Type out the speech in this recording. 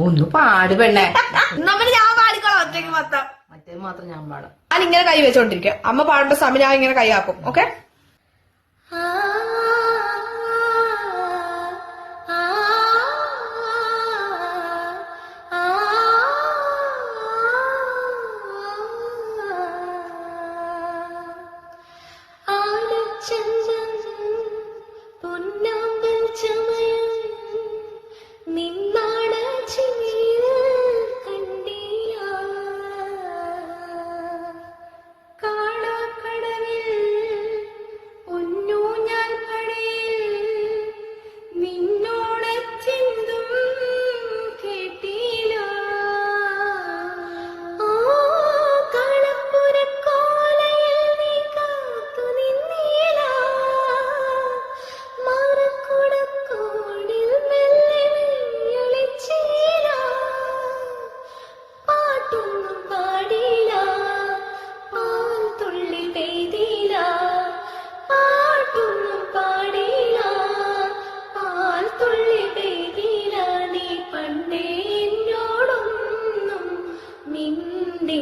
ഒന്ന് പാട് പെണ്ണേ നമ്മൾ ഞാൻ പാടിക്കോളാം ഒറ്റയ്ക്ക് മൊത്തം മറ്റേത് മാത്രം ഞാൻ പാടാം ഞാൻ ഇങ്ങനെ കൈ വെച്ചോണ്ടിരിക്കുക അമ്മ പാടേണ്ട സമയം ഞാൻ ഇങ്ങനെ കൈ ആക്കും ഓക്കെ ചെന്ന തുള്ളി പെയ്തില്ല നീ പണ്ടേ എന്നോടൊന്നും മിണ്ടേ.